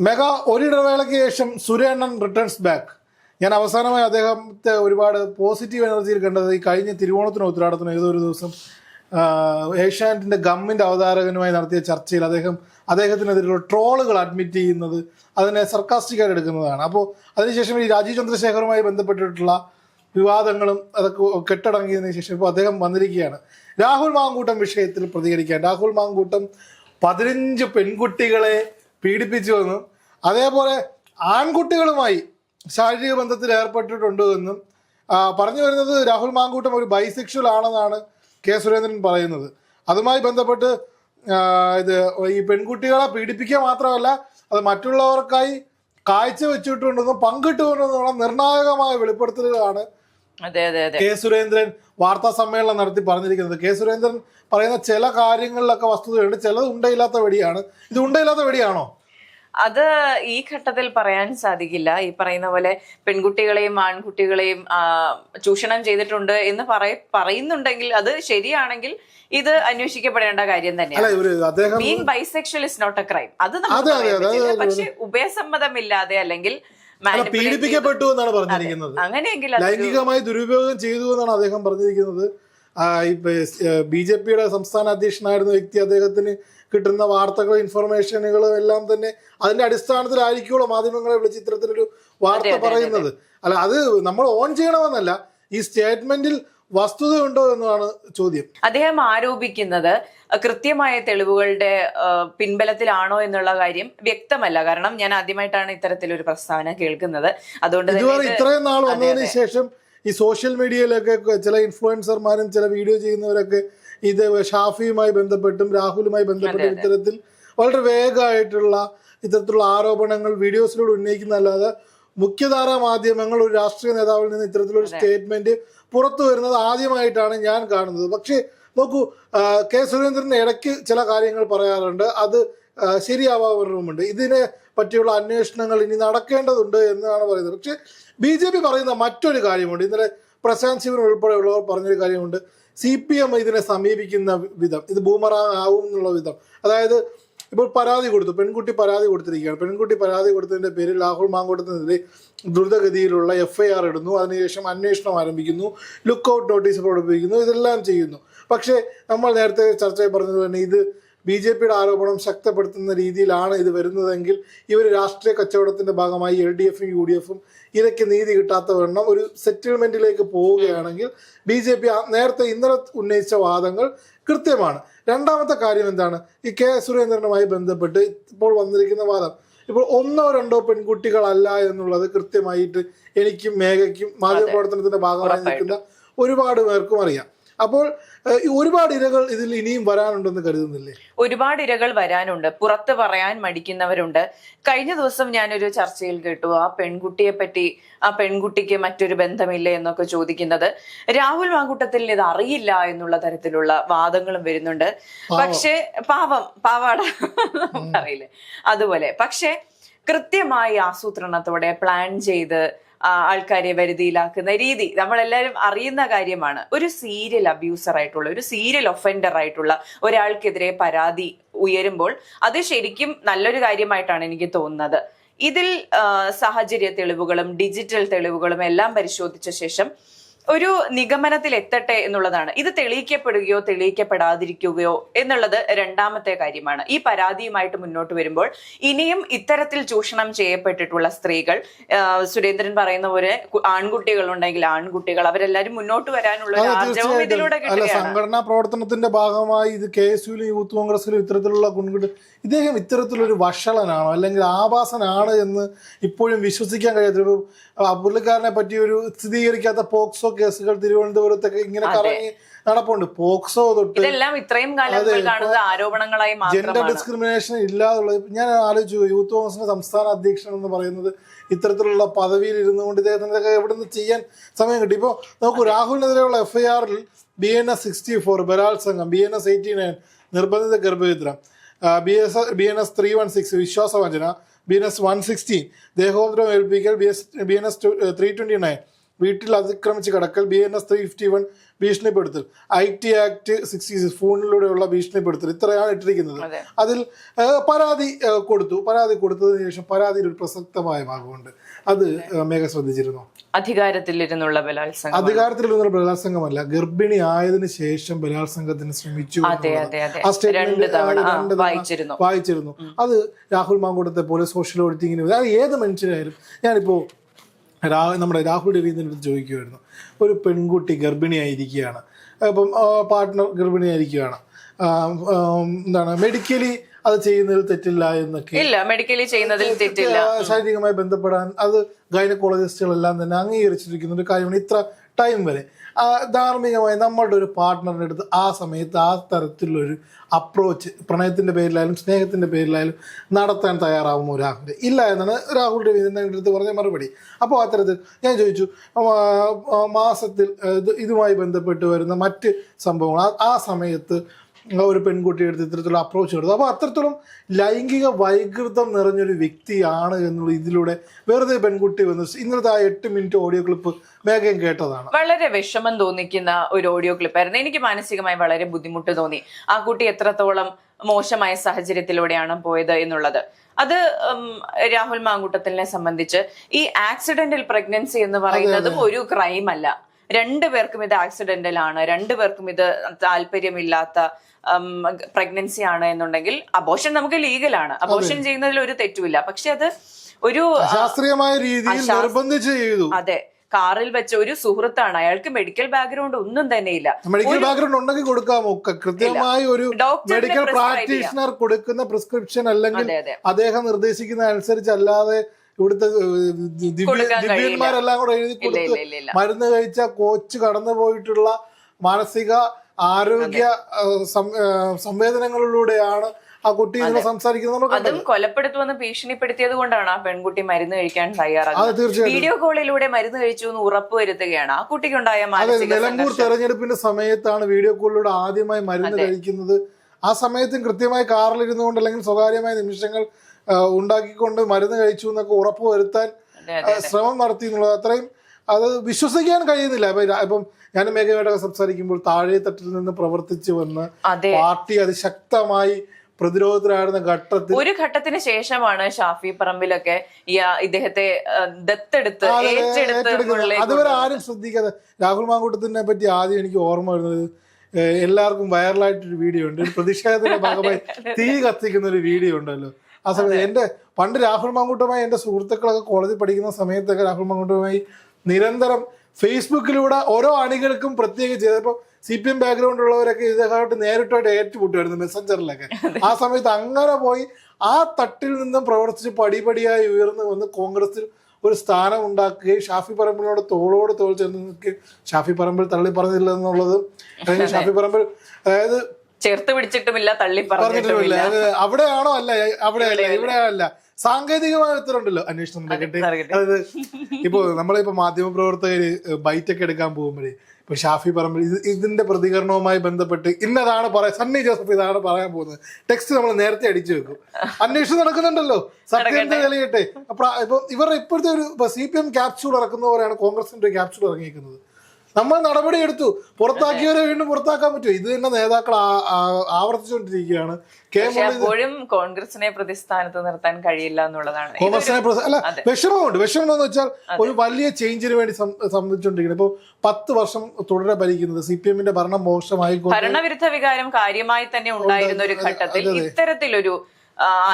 Mega ഒരിടവേളയ്ക്ക് ശേഷം സുരേണ്ണൻ returns back ഞാൻ അവസാനമായി അദ്ദേഹത്തെ ഒരുപാട് പോസിറ്റീവ് എനർജിയിൽ കണ്ടത് ഈ കഴിഞ്ഞ തിരുവോണത്തിനോ ഉത്തരാടത്തിനോ ഏതൊരു ദിവസം ആ, ഏഷ്യാനെറ്റിന്റെ ഗമ്മിന്റെ അവതാരകനുമായി നടത്തിയ ചർച്ചയിൽ അദ്ദേഹം അദ്ദേഹത്തിനെതിരെയുള്ള ട്രോളുകൾ അഡ്മിറ്റ് ചെയ്യുന്നത് അതിനെ സർക്കാസ്റ്റിക്കായിട്ട് എടുക്കുന്നതാണ്. അപ്പോൾ അതിനുശേഷം ഈ രാജീവ് ചന്ദ്രശേഖറുമായി ബന്ധപ്പെട്ടിട്ടുള്ള വിവാദങ്ങളും അതൊക്കെ കെട്ടടങ്ങിയതിന് ശേഷം ഇപ്പോൾ അദ്ദേഹം വന്നിരിക്കുകയാണ്. രാഹുൽ മാങ്കൂട്ടം വിഷയത്തിൽ പ്രതികരിക്കാൻ. രാഹുൽ മാങ്കൂട്ടം പതിനഞ്ച് പെൺകുട്ടികളെ പീഡിപ്പിച്ചുവെന്നും അതേപോലെ ആൺകുട്ടികളുമായി ശാരീരിക ബന്ധത്തിൽ ഏർപ്പെട്ടിട്ടുണ്ട് എന്നും പറഞ്ഞു വരുന്നത് രാഹുൽ മാങ്കൂട്ടം ഒരു ബൈസെക്ഷൽ ആണെന്നാണ് കെ സുരേന്ദ്രൻ പറയുന്നത്. അതുമായി ബന്ധപ്പെട്ട് ഇത് ഈ പെൺകുട്ടികളെ പീഡിപ്പിക്കുക മാത്രമല്ല അത് മറ്റുള്ളവർക്കായി കാഴ്ച വെച്ചിട്ടുണ്ടെന്നും പങ്കിട്ടുകൊണ്ടെന്നുള്ള നിർണായകമായ വെളിപ്പെടുത്തലുകളാണ് കെ സുരേന്ദ്രൻ വാർത്താ സമ്മേളനം നടത്തി പറഞ്ഞിരിക്കുന്നത്. കെ സുരേന്ദ്രൻ പറയുന്ന ചില കാര്യങ്ങളിലൊക്കെ വസ്തുതയുണ്ട്. ചിലത് ഉണ്ടയില്ലാത്ത വെടിയാണ്. ഇത് ഉണ്ടയില്ലാത്ത വെടിയാണോ? അത് ഈ ഘട്ടത്തിൽ പറയാൻ സാധിക്കില്ല. ഈ പറയുന്ന പോലെ പെൺകുട്ടികളെയും ആൺകുട്ടികളെയും ചൂഷണം ചെയ്തിട്ടുണ്ട് എന്ന് പറയ പറയുന്നുണ്ടെങ്കിൽ അത് ശരിയാണെങ്കിൽ ഇത് അന്വേഷിക്കപ്പെടേണ്ട കാര്യം തന്നെയാണ്. Being bisexual is not a crime അത് പക്ഷെ ഉഭയസമ്മതമില്ലാതെ അല്ലെങ്കിൽ അല്ല, പീഡിപ്പിക്കപ്പെട്ടു എന്നാണ് പറഞ്ഞിരിക്കുന്നത്. അങ്ങനെയെങ്കിൽ ലൈംഗികമായി ദുരുപയോഗം ചെയ്തു എന്നാണ് അദ്ദേഹം പറഞ്ഞിരിക്കുന്നത്. ബി ജെ പിയുടെ സംസ്ഥാന അധ്യക്ഷനായിരുന്ന വ്യക്തി അദ്ദേഹത്തിന് കിട്ടുന്ന വാർത്തകളും ഇൻഫർമേഷനുകളും എല്ലാം തന്നെ അതിന്റെ അടിസ്ഥാനത്തിലായിരിക്കുമല്ലോ മാധ്യമങ്ങളെ വിളിച്ച് ഇത്തരത്തിലൊരു വാർത്ത പറയുന്നത്. അല്ല അത് നമ്മൾ ഓൺ ചെയ്യണമെന്നല്ല ഈ സ്റ്റേറ്റ്മെന്റിൽ വസ്തുതയുണ്ടോ എന്നാണ് ചോദ്യം. അദ്ദേഹം ആരോപിക്കുന്നത് കൃത്യമായ തെളിവുകളുടെ പിൻബലത്തിലാണോ എന്നുള്ള കാര്യം വ്യക്തമല്ല. കാരണം ഞാൻ ആദ്യമായിട്ടാണ് ഇത്തരത്തിലൊരു പ്രസ്താവന കേൾക്കുന്നത്. അതുകൊണ്ട് ഇതുവരെ ഇത് ഇത്രയും നാൾ വന്നതിന് ശേഷം ഈ സോഷ്യൽ മീഡിയയിലൊക്കെ ചില ഇൻഫ്ലുവൻസർമാരും ചില വീഡിയോ ചെയ്യുന്നവരൊക്കെ ഇത് ഷാഫിയുമായി ബന്ധപ്പെട്ടും രാഹുലുമായി ബന്ധപ്പെട്ടും. ഇത്തരത്തിൽ വളരെ വേഗമായിട്ടുള്ള ഇത്തരത്തിലുള്ള ആരോപണങ്ങൾ വീഡിയോസിലൂടെ ഉന്നയിക്കുന്നതല്ലാതെ മുഖ്യധാരാ മാധ്യമങ്ങൾ ഒരു രാഷ്ട്രീയ നേതാവിൽ നിന്ന് ഇത്തരത്തിലൊരു സ്റ്റേറ്റ്മെന്റ് പുറത്തു വരുന്നത് ആദ്യമായിട്ടാണ് ഞാൻ കാണുന്നത്. പക്ഷേ നോക്കൂ കെ സുരേന്ദ്രൻ ഇടയ്ക്ക് ചില കാര്യങ്ങൾ പറയാറുണ്ട്. അത് ശരിയാവാറുമുണ്ട്. ഇതിനെ പറ്റിയുള്ള അന്വേഷണങ്ങൾ ഇനി നടക്കേണ്ടതുണ്ട് എന്നാണ് പറയുന്നത്. പക്ഷേ ബി ജെ പി പറയുന്ന മറ്റൊരു കാര്യമുണ്ട്. ഇന്നലെ പ്രശാന്ത് ശിവൻ ഉൾപ്പെടെയുള്ളവർ പറഞ്ഞൊരു കാര്യമുണ്ട്. സി പി എം ഇതിനെ സമീപിക്കുന്ന വിധം ഇത് ബൂമറാങ് ആവും എന്നുള്ള വിധം. അതായത് ഇപ്പോൾ പരാതി കൊടുത്തു പെൺകുട്ടി പരാതി കൊടുത്തിരിക്കുകയാണ്. പെൺകുട്ടി പരാതി കൊടുത്തതിന്റെ പേരിൽ രാഹുൽ മാങ്കോട്ടത്തിനെതിരെ ദ്രുതഗതിയിലുള്ള എഫ് ഐ ആർ ഇടുന്നു. അതിനുശേഷം അന്വേഷണം ആരംഭിക്കുന്നു. ലുക്ക് ഔട്ട് നോട്ടീസ് പുറപ്പെടുവിക്കുന്നു ഇതെല്ലാം ചെയ്യുന്നു. പക്ഷേ നമ്മൾ നേരത്തെ ചർച്ചയിൽ പറഞ്ഞത് തന്നെ ഇത് ബി ജെ പിയുടെ ആരോപണം ശക്തപ്പെടുത്തുന്ന രീതിയിലാണ് ഇത് വരുന്നതെങ്കിൽ ഇവർ രാഷ്ട്രീയ കച്ചവടത്തിന്റെ ഭാഗമായി എൽ ഡി എഫും യു ഡി എഫും ഇരയ്ക്ക് നീതി കിട്ടാത്ത വണ്ണം ഒരു സെറ്റിൽമെന്റിലേക്ക് പോവുകയാണെങ്കിൽ ബി ജെ പി നേരത്തെ ഇന്നലെ ഉന്നയിച്ച വാദങ്ങൾ കൃത്യമാണ്. രണ്ടാമത്തെ കാര്യം എന്താണ്? ഈ കെ സുരേന്ദ്രനുമായി ബന്ധപ്പെട്ട് ഇപ്പോൾ വന്നിരിക്കുന്ന വാദം. ഇപ്പോൾ ഒന്നോ രണ്ടോ പെൺകുട്ടികളല്ല എന്നുള്ളത് കൃത്യമായിട്ട് എനിക്കും മേഘയ്ക്കും മാധ്യമപ്രവർത്തനത്തിന്റെ ഭാഗമായി നിൽക്കുന്ന ഒരുപാട് പേർക്കും അറിയാം. അപ്പോൾ ഒരുപാട് ഇരകൾ ഇതിൽ ഇനിയും വരാനുണ്ടെന്ന് കരുതുന്നില്ലേ? ഒരുപാട് ഇരകൾ വരാനുണ്ട്. പുറത്ത് പറയാൻ മടിക്കുന്നവരുണ്ട്. കഴിഞ്ഞ ദിവസം ഞാനൊരു ചർച്ചയിൽ കേട്ടു. ആ പെൺകുട്ടിയെ പറ്റി ആ പെൺകുട്ടിക്ക് മറ്റൊരു ബന്ധമില്ലേ എന്നൊക്കെ ചോദിക്കുന്നത്. രാഹുൽ മാങ്കൂട്ടത്തിൽ ഇത് അറിയില്ല എന്നുള്ള തരത്തിലുള്ള വാദങ്ങളും വരുന്നുണ്ട്. പക്ഷേ പാവം പാവാട. അറിയില്ലേ? അതുപോലെ. പക്ഷേ കൃത്യമായി ആസൂത്രണത്തോടെ പ്ലാൻ ചെയ്ത് ആൾക്കാരെ വരുതിയിലാക്കുന്ന രീതി. നമ്മളെല്ലാവരും അറിയുന്ന കാര്യമാണ്. ഒരു സീരിയൽ അബ്യൂസർ ആയിട്ടുള്ള ഒരു സീരിയൽ ഒഫൻഡർ ആയിട്ടുള്ള ഒരാൾക്കെതിരെ പരാതി ഉയരുമ്പോൾ അത് ശരിക്കും നല്ലൊരു കാര്യമായിട്ടാണ് എനിക്ക് തോന്നുന്നത്. ഇതിൽ സാഹചര്യ തെളിവുകളും ഡിജിറ്റൽ തെളിവുകളും എല്ലാം പരിശോധിച്ച ശേഷം ഒരു നിഗമനത്തിൽ എത്തട്ടെ എന്നുള്ളതാണ്. ഇത് തെളിയിക്കപ്പെടുകയോ തെളിയിക്കപ്പെടാതിരിക്കുകയോ എന്നുള്ളത് രണ്ടാമത്തെ കാര്യമാണ്. ഈ പരാതിയുമായിട്ട് മുന്നോട്ട് വരുമ്പോൾ ഇനിയും ഇത്തരത്തിൽ ചൂഷണം ചെയ്യപ്പെട്ടിട്ടുള്ള സ്ത്രീകൾ സുരേന്ദ്രൻ പറയുന്ന പോലെ ആൺകുട്ടികൾ ആൺകുട്ടികളുണ്ടെങ്കിൽ ആൺകുട്ടികൾ അവരെല്ലാരും മുന്നോട്ട് വരാനുള്ള ഒരു ആർജവം. ഇതിലൂടെ അല്ല സംഘടനാ പ്രവർത്തനത്തിന്റെ ഭാഗമായി ഇത് കെ എസ് യുലും യൂത്ത് കോൺഗ്രസിലും ഇത്തരത്തിലുള്ള ഇദ്ദേഹം ഇത്തരത്തിലൊരു വഷളനാണോ? അല്ലെങ്കിൽ ആഭാസനാണ് എന്ന് ഇപ്പോഴും വിശ്വസിക്കാൻ കഴിയാത്ത പുള്ളിക്കാരനെ പറ്റി ഒരു സ്ഥിരീകരിക്കാത്ത പോക്സോ കേസുകൾ തിരുവനന്തപുരത്തൊക്കെ ഇങ്ങനെ കറങ്ങി നടപ്പുണ്ട്. പോക്സോ തൊട്ട് ഇതെല്ലാം ഇത്രയും കാലം ആരോപണങ്ങളായി ജെൻഡർ ഡിസ്ക്രിമിനേഷൻ ഇല്ലാതുള്ളത് ഞാൻ ആലോചിച്ചു യൂത്ത് കോൺഗ്രസിന്റെ സംസ്ഥാന അധ്യക്ഷൻ എന്ന് പറയുന്നത് ഇത്തരത്തിലുള്ള പദവിയിൽ ഇരുന്നുകൊണ്ട് ഇദ്ദേഹത്തിനൊക്കെ എവിടെ നിന്ന് ചെയ്യാൻ സമയം കിട്ടി? ഇപ്പോൾ നമുക്ക് രാഹുലിനെതിരെയുള്ള എഫ് ഐ ആറിൽ B N S sixty four ബലാത്സംഗം B N S eighty nine നിർബന്ധിത ഗർഭചിത്രം B S B N S three one six വിശ്വാസവഞ്ചന B N S one sixteen ദേഹോദ്രം ഏൽപ്പിക്കൽ B S B N S three twenty nine വീട്ടിൽ അതിക്രമിച്ച് കടക്കൽ B N S three fifty one ഭീഷണിപ്പെടുത്തൽ I T act sixty six ഫോണിലൂടെയുള്ള ഭീഷണിപ്പെടുത്തൽ ഇത്രയാണ് ഇട്ടിരിക്കുന്നത്. അതിൽ പരാതി കൊടുത്തു. പരാതി കൊടുത്തതിന് ശേഷം പരാതിയിൽ ഒരു പ്രസക്തമായ ഭാഗമുണ്ട്. അത് മേഘ ശ്രദ്ധിച്ചിരുന്നു? അധികാരത്തിലിരുന്നുള്ള ബലാത്സംഗം അധികാരത്തിലിരുന്നുള്ള ബലാത്സംഗമല്ല ഗർഭിണി ആയതിനു ശേഷം ബലാത്സംഗത്തിന് ശ്രമിച്ചു ആ വായിച്ചിരുന്നു. വായിച്ചിരുന്നു. അത് രാഹുൽ മാങ്കൂട്ടത്തെ പോലെ സോഷ്യൽ ഓഡിറ്റിങ്ങിന് അത് ഏത് മനുഷ്യരായാലും ഞാനിപ്പോ രാ നമ്മുടെ രാഹുൽ രവീന്ദ്രനടുത്ത് ചോദിക്കുമായിരുന്നു ഒരു പെൺകുട്ടി ഗർഭിണിയായിരിക്കുകയാണ്. അപ്പം പാർട്ട്ണർ ഗർഭിണിയായിരിക്കുകയാണ്. എന്താണ് മെഡിക്കലി അത് ചെയ്യുന്നതിൽ തെറ്റില്ല എന്നൊക്കെ. ഇല്ല മെഡിക്കലി ചെയ്യുന്നതിൽ തെറ്റില്ല. ശാരീരികമായി ബന്ധപ്പെടാൻ അത് ഗൈനക്കോളജിസ്റ്റുകളെല്ലാം തന്നെ അംഗീകരിച്ചിരിക്കുന്ന ഒരു കാര്യമാണ്. ഇത്ര ടൈം വരെ. ധാർമ്മികമായി നമ്മളുടെ ഒരു പാർട്ട്ണറിന്റെ അടുത്ത് ആ സമയത്ത് ആ തരത്തിലുള്ളൊരു അപ്രോച്ച് പ്രണയത്തിന്റെ പേരിലായാലും സ്നേഹത്തിന്റെ പേരിലായാലും നടത്താൻ തയ്യാറാവുമോ രാഹുൽ ഇല്ല എന്നാണ് രാഹുൽ രവീന്ദ്രന്റെ അടുത്ത് പറഞ്ഞ മറുപടി. അപ്പോൾ അത്തരത്തിൽ ഞാൻ ചോദിച്ചു മാസത്തിൽ ഇത് ഇതുമായി ബന്ധപ്പെട്ട് വരുന്ന മറ്റ് സംഭവങ്ങൾ ആ സമയത്ത് ഒരു പെൺകുട്ടിയുടെ അടുത്ത് ഇത്തരത്തിലുള്ള അപ്രോച്ച് എടുത്തു അപ്പോൾ അത്രത്തോളം ലൈംഗിക വൈകൃതം നിറഞ്ഞൊരു വ്യക്തിയാണ് എന്നുള്ള ഇതിലൂടെ വെറുതെ പെൺകുട്ടി വന്ന് ഇന്നത്തെ ആ എട്ട് മിനിറ്റ് ഓഡിയോ ക്ലിപ്പ് മേഘം കേട്ടതാണ്. വളരെ വിഷമം തോന്നിക്കുന്ന ഒരു ഓഡിയോ ക്ലിപ്പായിരുന്നു എനിക്ക് മാനസികമായി വളരെ ബുദ്ധിമുട്ട് തോന്നി. ആ കുട്ടി എത്രത്തോളം മോശമായ സാഹചര്യത്തിലൂടെയാണ് പോയത് എന്നുള്ളത്. അത് രാഹുൽ മാങ്കൂട്ടത്തിനെ സംബന്ധിച്ച് ഈ ആക്സിഡന്റൽ പ്രഗ്നൻസി എന്ന് പറയുന്നതും ഒരു ക്രൈം അല്ല. രണ്ടു പേർക്കും ഇത് ആക്സിഡന്റൽ ആണ്. രണ്ടു പേർക്കും ഇത് താല്പര്യമില്ലാത്ത പ്രഗ്നൻസി ആണ് എന്നുണ്ടെങ്കിൽ അബോഷൻ നമുക്ക് ലീഗലാണ് അബോഷൻ ചെയ്യുന്നതിൽ ഒരു തെറ്റുമില്ല. പക്ഷെ അത് ഒരു ശാസ്ത്രീയമായ രീതിയിൽ നിർബന്ധിച്ച് ചെയ്തു. അതെ. കാറിൽ വെച്ച ഒരു സുഹൃത്താണ്. അയാൾക്ക് മെഡിക്കൽ ബാക്ക്ഗ്രൗണ്ട് ഒന്നും തന്നെ ഇല്ല. മെഡിക്കൽ ബാക്ക്ഗ്രൗണ്ട് ഉണ്ടെങ്കിൽ കൊടുക്കാമോ? കൃത്യമായി ഒരു മെഡിക്കൽ പ്രാക്ടീഷണർ കൊടുക്കുന്ന പ്രിസ്ക്രിപ്ഷൻ അല്ലെങ്കിൽ അദ്ദേഹം നിർദ്ദേശിക്കുന്ന ഇവിടുത്തെ. ദിവ്യന്മാരെല്ലാം കൂടെ എഴുതി കൊടുത്ത് ഇല്ല ഇല്ല ഇല്ല. മരുന്ന് കഴിച്ച കോച്ച് കടന്നു പോയിട്ടുള്ള മാനസിക ആരോഗ്യ സംവേദനങ്ങളിലൂടെയാണ് ആ കുട്ടി ഇങ്ങനെ സംസാരിക്കുന്നത് അതും കൊലപ്പെടുത്തുമെന്ന് ഭീഷണിപ്പെടുത്തിയത് കൊണ്ടാണ് ആ പെൺകുട്ടി മരുന്ന് കഴിക്കാൻ തയ്യാറാകുന്നത്. വീഡിയോ കോളിലൂടെ മരുന്ന് കഴിച്ചു എന്ന് ഉറപ്പ് വരുത്തുകയാണ്. ആ കുട്ടിക്കുണ്ടായ നിലമ്പൂർ തെരഞ്ഞെടുപ്പിന്റെ സമയത്താണ് വീഡിയോ കോളിലൂടെ ആദ്യമായി മരുന്ന് കഴിക്കുന്നത്. ആ സമയത്തും കൃത്യമായി കാറിലിരുന്നു കൊണ്ട് അല്ലെങ്കിൽ സ്വകാര്യമായ നിമിഷങ്ങൾ ഉണ്ടാക്കിക്കൊണ്ട് മരുന്ന് കഴിച്ചു എന്നൊക്കെ ഉറപ്പ് വരുത്താൻ ശ്രമം നടത്തി എന്നുള്ളത് അത്രയും അത് വിശ്വസിക്കാൻ കഴിയുന്നില്ല. ഇപ്പം ഞാൻ മേഘയോടൊക്കെ സംസാരിക്കുമ്പോൾ താഴെ തട്ടിൽ നിന്ന് പ്രവർത്തിച്ചു വന്ന് പാർട്ടി അതിശക്തമായി പ്രതിരോധത്തിലായിരുന്ന ഘട്ടത്തിൽ ഒരു ഘട്ടത്തിന് ശേഷമാണ് ഷാഫി പറമ്പിലൊക്കെ ഇദ്ദേഹത്തെ ദത്തെടുത്ത്. അതുവരെ ആരും ശ്രദ്ധിക്കാതെ രാഹുൽ മാങ്കൂട്ടത്തിനെ പറ്റി ആദ്യം എനിക്ക് ഓർമ്മ വരുന്നത് എല്ലാവർക്കും വൈറലായിട്ടൊരു വീഡിയോ ഉണ്ട്. പ്രതിഷേധത്തിന്റെ ഭാഗമായി തീ കത്തിക്കുന്ന ഒരു വീഡിയോ ഉണ്ടല്ലോ. ആ സമയത്ത് എന്റെ പണ്ട് രാഹുൽ മാങ്കൂട്ടമായി എന്റെ സുഹൃത്തുക്കളൊക്കെ കോളേജിൽ പഠിക്കുന്ന സമയത്തൊക്കെ രാഹുൽ മാങ്കൂട്ടമായി നിരന്തരം ഫേസ്ബുക്കിലൂടെ ഓരോ അണികൾക്കും പ്രത്യേകിച്ച് ചിലപ്പോൾ സി പി എം ബാക്ക്ഗ്രൗണ്ട് ഉള്ളവരൊക്കെ ഇതേക്കാട്ട് നേരിട്ടായിട്ട് ഏറ്റുമുട്ടുമായിരുന്നു മെസ്സഞ്ചറിലൊക്കെ ആ സമയത്ത് അങ്ങനെ പോയി ആ തട്ടിൽ നിന്നും പ്രവർത്തിച്ച് പടിപടിയായി ഉയർന്നു വന്ന് കോൺഗ്രസിൽ ഒരു സ്ഥാനം ഉണ്ടാക്കുകയും ഷാഫി പറമ്പിനോട് തോളോട് തോൾ ചേർന്ന് നിൽക്കുകയും ഷാഫി പറമ്പിൽ തള്ളി പറഞ്ഞില്ല എന്നുള്ളത് അല്ലെങ്കിൽ ഷാഫി പറമ്പിൽ അതായത് ചേർത്ത് പിടിച്ചിട്ടുമില്ല തള്ളി പറഞ്ഞിട്ടുമില്ല. അവിടെയാണോ അല്ല അവിടെയല്ല അല്ല ഇവിടെ അല്ല സാങ്കേതികമായ ഉത്തരവുണ്ടല്ലോ അന്വേഷണം നടക്കട്ടെ. അതായത് ഇപ്പോ നമ്മളിപ്പോ മാധ്യമ പ്രവർത്തകര് ബൈറ്റ് ഒക്കെ എടുക്കാൻ പോകുമ്പോഴേ ഇപ്പൊ ഷാഫി പറമ്പിൽ ഇത് ഇതിന്റെ പ്രതികരണവുമായി ബന്ധപ്പെട്ട് ഇന്നതാണ് പറയാ സണ്ണി ജോസഫ് ഇതാണ് പറയാൻ പോകുന്നത്. ടെക്സ്റ്റ് നമ്മൾ നേരത്തെ അടിച്ചു വെക്കും. അന്വേഷണം നടക്കുന്നുണ്ടല്ലോ. സത്യം തെളിയട്ടെ? അപ്പൊ ഇപ്പൊ ഇവരുടെ ഇപ്പോഴത്തെ ഒരു സി പി എം ക്യാപ്സ്യൂൾ ഇറക്കുന്ന പോലെയാണ് കോൺഗ്രസിന്റെ ക്യാപ്സ്യൂൾ ഇറങ്ങിയിരിക്കുന്നത്. നമ്മൾ നടപടി എടുത്തു. പുറത്താക്കിയവരെ വീണ്ടും പുറത്താക്കാൻ പറ്റുമോ? ഇത് തന്നെ നേതാക്കൾ ആവർത്തിച്ചുകൊണ്ടിരിക്കുകയാണ്. എപ്പോഴും കോൺഗ്രസിനെ പ്രതിസ്ഥാനത്ത് നിർത്താൻ കഴിയില്ല എന്നുള്ളതാണ്. കോൺഗ്രസിനെ അല്ല വിഷമമുണ്ട്. വിഷമം എന്ന് വെച്ചാൽ ഒരു വലിയ ചേഞ്ചിന് വേണ്ടി സംബന്ധിച്ചുകൊണ്ടിരിക്കുന്നത് ഇപ്പോൾ പത്ത് വർഷം തുടരെ ഭരിക്കുന്നത് സി പി എമ്മിന്റെ ഭരണം മോശമായി ഭരണവിരുദ്ധ വികാരം കാര്യമായി തന്നെ ഉണ്ടായിരുന്ന ഒരു ഘട്ടത്തിൽ. ഇത്തരത്തിലൊരു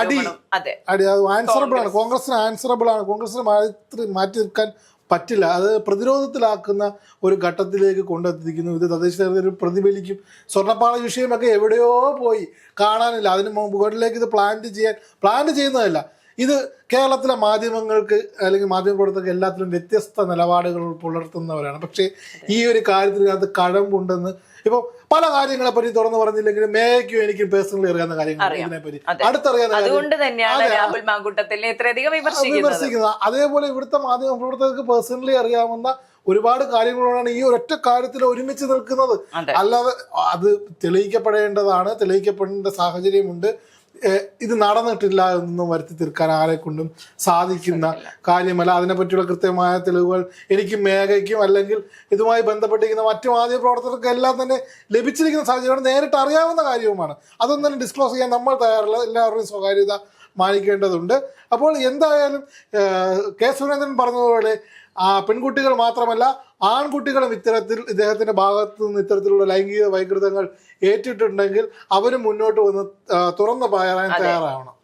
അടി. അടി. അത് ആൻസറബിൾ ആണ്. കോൺഗ്രസിന് ആൻസറബിൾ ആണ്. കോൺഗ്രസിന് മാറ്റി മാറ്റി നിൽക്കാൻ പറ്റില്ല. അത് പ്രതിരോധത്തിലാക്കുന്ന ഒരു ഘട്ടത്തിലേക്ക് കൊണ്ടെത്തിക്കുന്നു. ഇത് തദ്ദേശ തെരഞ്ഞെടുപ്പ് പ്രതിഫലിക്കും. സ്വർണപ്പാള വിഷയമൊക്കെ എവിടെയോ പോയി കാണാനില്ല. അതിന് മുകളിലേക്ക് ഇത് പ്ലാന്റ് ചെയ്യാൻ പ്ലാന്റ് ചെയ്യുന്നതല്ല. ഇത് കേരളത്തിലെ മാധ്യമങ്ങൾക്ക് അല്ലെങ്കിൽ മാധ്യമ പ്രവർത്തകർക്ക് എല്ലാത്തിലും വ്യത്യസ്ത നിലപാടുകൾ പുലർത്തുന്നവരാണ്. പക്ഷേ ഈ ഒരു കാര്യത്തിനകത്ത് കഴമ്പുണ്ടെന്ന് ഇപ്പോൾ പല കാര്യങ്ങളെ പറ്റി തുറന്നു പറഞ്ഞില്ലെങ്കിലും മേയ്ക്കും എനിക്കും പേഴ്സണലി അറിയാവുന്ന കാര്യങ്ങൾ അടുത്തറിയാവുന്ന അതുകൊണ്ട് തന്നെയാണ് രാഹുൽ മാങ്കൂട്ടത്തിനെ ഇത്രയധികം വിമർശിക്കുന്നത്. അതേപോലെ ഇവിടുത്തെ മാധ്യമ പ്രവർത്തകർക്ക് പേഴ്സണലി അറിയാവുന്ന ഒരുപാട് കാര്യങ്ങളോടാണ് ഈ ഒരൊറ്റ കാര്യത്തിൽ ഒരുമിച്ച് നിൽക്കുന്നത്. അല്ലാതെ അത് തെളിയിക്കപ്പെടേണ്ടതാണ് തെളിയിക്കപ്പെടേണ്ട സാഹചര്യമുണ്ട്. ഇത് നടന്നിട്ടില്ല എന്നൊന്നും വരുത്തി തീർക്കാൻ ആരെ കൊണ്ടും സാധിക്കുന്ന കാര്യമല്ല. അതിനെപ്പറ്റിയുള്ള കൃത്യമായ തെളിവുകൾ എനിക്കും മേഘയ്ക്കും അല്ലെങ്കിൽ ഇതുമായി ബന്ധപ്പെട്ടിരിക്കുന്ന മറ്റു മാധ്യമ പ്രവർത്തകർക്കും എല്ലാം തന്നെ ലഭിച്ചിരിക്കുന്ന സാഹചര്യമാണ്. നേരിട്ട് അറിയാവുന്ന കാര്യവുമാണ്. അതൊന്നും തന്നെ ഡിസ്ക്ലോസ് ചെയ്യാൻ നമ്മൾ തയ്യാറല്ല. എല്ലാവരുടെയും സ്വകാര്യത മാനിക്കേണ്ടതുണ്ട്. അപ്പോൾ എന്തായാലും കെ സുരേന്ദ്രൻ പറഞ്ഞതുപോലെ പെൺകുട്ടികൾ മാത്രമല്ല ആൺകുട്ടികളും ഇത്തരത്തിൽ ഇദ്ദേഹത്തിന്റെ ഭാഗത്തു നിന്ന് ഇത്തരത്തിലുള്ള ലൈംഗിക വൈകൃതങ്ങൾ ഏറ്റിട്ടുണ്ടെങ്കിൽ അവരും മുന്നോട്ട് വന്ന് തുറന്നു തുറന്ന് പറയാൻ തയ്യാറാവണം.